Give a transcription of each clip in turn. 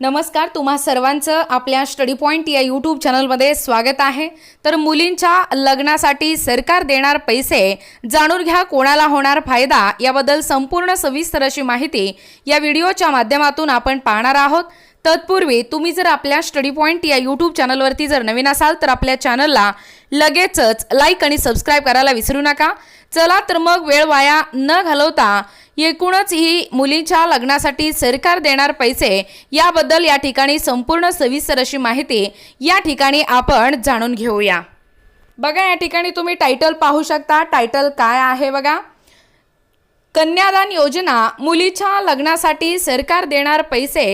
नमस्कार तुम्हा सर्वांचं आपल्या स्टडी पॉईंट या यूट्यूब चॅनलमध्ये स्वागत आहे. तर मुलींच्या लग्नासाठी सरकार देणार पैसे जाणून घ्या कोणाला होणार फायदा याबद्दल संपूर्ण सविस्तर अशी माहिती या व्हिडिओच्या माध्यमातून आपण पाहणार आहोत. तत्पूर्वी तुम्ही जर आपल्या स्टडी पॉईंट या यूट्यूब चॅनलवरती जर नवीन असाल तर आपल्या चॅनलला लगेचच लाईक आणि सबस्क्राईब करायला विसरू नका. चला तर मग वेळ वाया न घालवता एकूणच ही मुलीच्या लग्नासाठी सरकार देणार पैसे याबद्दल या ठिकाणी संपूर्ण सविस्तर अशी माहिती या ठिकाणी आपण जाणून घेऊया. बघा या ठिकाणी तुम्ही टायटल पाहू शकता. टायटल काय आहे बघा? कन्यादान योजना मुलीच्या लग्नासाठी सरकार देणार पैसे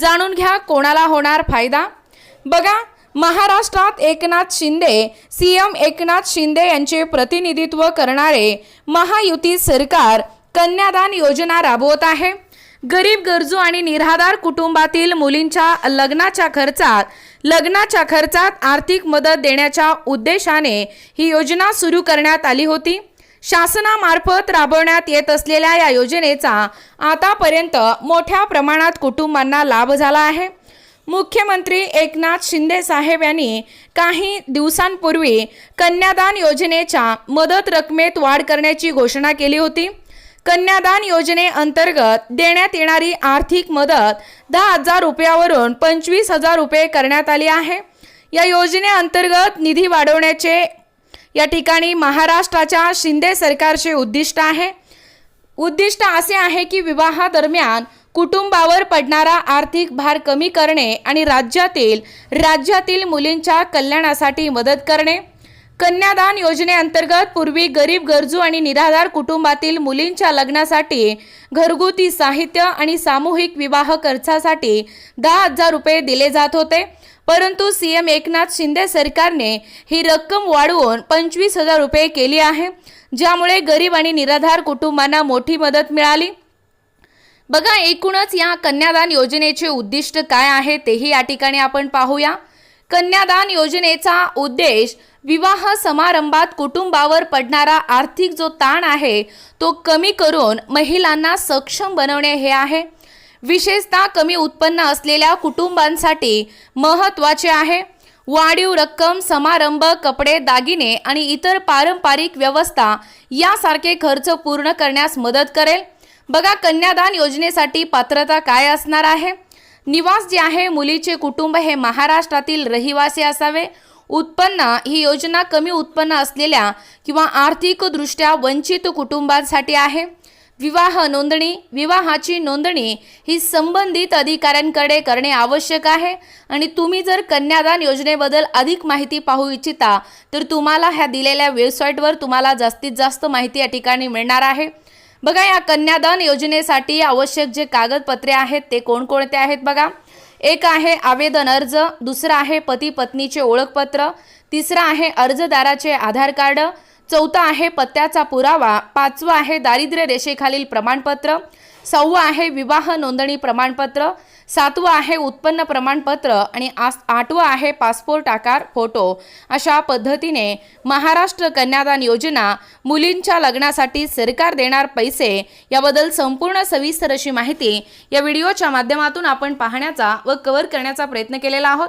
जाणून घ्या कोणाला होणार फायदा. बघा महाराष्ट्रात एकनाथ शिंदे सीएम एकनाथ शिंदे यांचे प्रतिनिधित्व करणारे महायुती सरकार कन्यादान योजना राबवत आहे. गरीब गरजू आणि निराधार कुटुंबातील मुलींच्या लग्नाच्या खर्चात लग्नाच्या खर्चात आर्थिक मदत देण्याच्या उद्देशाने ही योजना सुरू करण्यात आली होती. शासनामार्फत राबवण्यात येत असलेल्या या योजनेचा आतापर्यंत मोठ्या प्रमाणात कुटुंबांना लाभ झाला आहे. मुख्यमंत्री एकनाथ शिंदे साहेब यांनी काही दिवसांपूर्वी कन्यादान योजनेच्या मदत रकमेत वाढ करण्याची घोषणा केली होती. कन्यादान योजनेअंतर्गत देण्यात येणारी आर्थिक मदत दहा हजार रुपयावरून पंचवीस हजार रुपये करण्यात आली आहे. या योजनेअंतर्गत निधी वाढवण्याचे या ठिकाणी महाराष्ट्राच्या शिंदे सरकारचे उद्दिष्ट आहे. उद्दिष्ट असे आहे की विवाहादरम्यान कुटुंबावर पडणारा आर्थिक भार कमी करणे आणि राज्यातील राज्यातील मुलींच्या कल्याणासाठी मदत करणे. कन्यादान योजनेअंतर्गत पूर्वी गरीब गरजू आणि निराधार कुटुंबातील मुलींच्या लग्नासाठी घरगुती साहित्य आणि सामूहिक विवाह खर्चासाठी दहा हजार रुपये दिले जात होते. परंतु सी एम एकनाथ शिंदे सरकारने ही रक्कम वाढवून पंचवीस हजार रुपये केली आहे ज्यामुळे गरीब आणि निराधार कुटुंबांना मोठी मदत मिळाली. बघा एकूणच या कन्यादान योजनेचे उद्दिष्ट काय आहे तेही या ठिकाणी आपण पाहूया. कन्यादान योजनेचा उद्देश विवाह समारंभात कुटुंबावर पडणारा आर्थिक जो ताण आहे तो कमी करून महिलांना सक्षम बनवणे हे आहे. विशेषतः कमी उत्पन्न असलेल्या कुटुंबांसाठी महत्त्वाचे आहे. वाढीव रक्कम समारंभ कपडे दागिने आणि इतर पारंपरिक व्यवस्था यासारखे खर्च पूर्ण करण्यास मदत करेल. बघा कन्यादान योजनेसाठी पात्रता काय असणार आहे? निवास जे आहे मुलीचे कुटुंब हे महाराष्ट्रातील रहिवासी असावे. उत्पन्न ही योजना कमी उत्पन्न असलेल्या किंवा आर्थिकदृष्ट्या वंचित कुटुंबांसाठी आहे. विवाह नोंदणी विवाहाची नोंदणी ही संबंधित अधिकाऱ्यांकडे करणे आवश्यक आहे. आणि तुम्ही जर कन्यादान योजनेबद्दल अधिक माहिती पाहू इच्छिता तर तुम्हाला ह्या दिलेल्या वेबसाईटवर तुम्हाला जास्तीत जास्त माहिती या ठिकाणी मिळणार आहे. बघा या कन्यादान योजनेसाठी आवश्यक जे कागदपत्रे आहेत ते कोणकोणते आहेत बघा? एक आहे आवेदन अर्ज दुसरं आहे पती पत्नीचे ओळखपत्र तिसरं आहे अर्जदाराचे आधार कार्ड चौथा आहे पत्त्याचा पुरावा पाचवं आहे दारिद्र्य रेषेखालील प्रमाणपत्र सहावं आहे विवाह नोंदणी प्रमाणपत्र सातवं आहे उत्पन्न प्रमाणपत्र आणि आस आठवं आहे पासपोर्ट आकार फोटो. अशा पद्धतीने महाराष्ट्र कन्यादान योजना मुलींच्या लग्नासाठी सरकार देणार पैसे याबद्दल संपूर्ण सविस्तर अशी माहिती या व्हिडिओच्या माध्यमातून आपण पाहण्याचा व कव्हर करण्याचा प्रयत्न केलेला आहोत.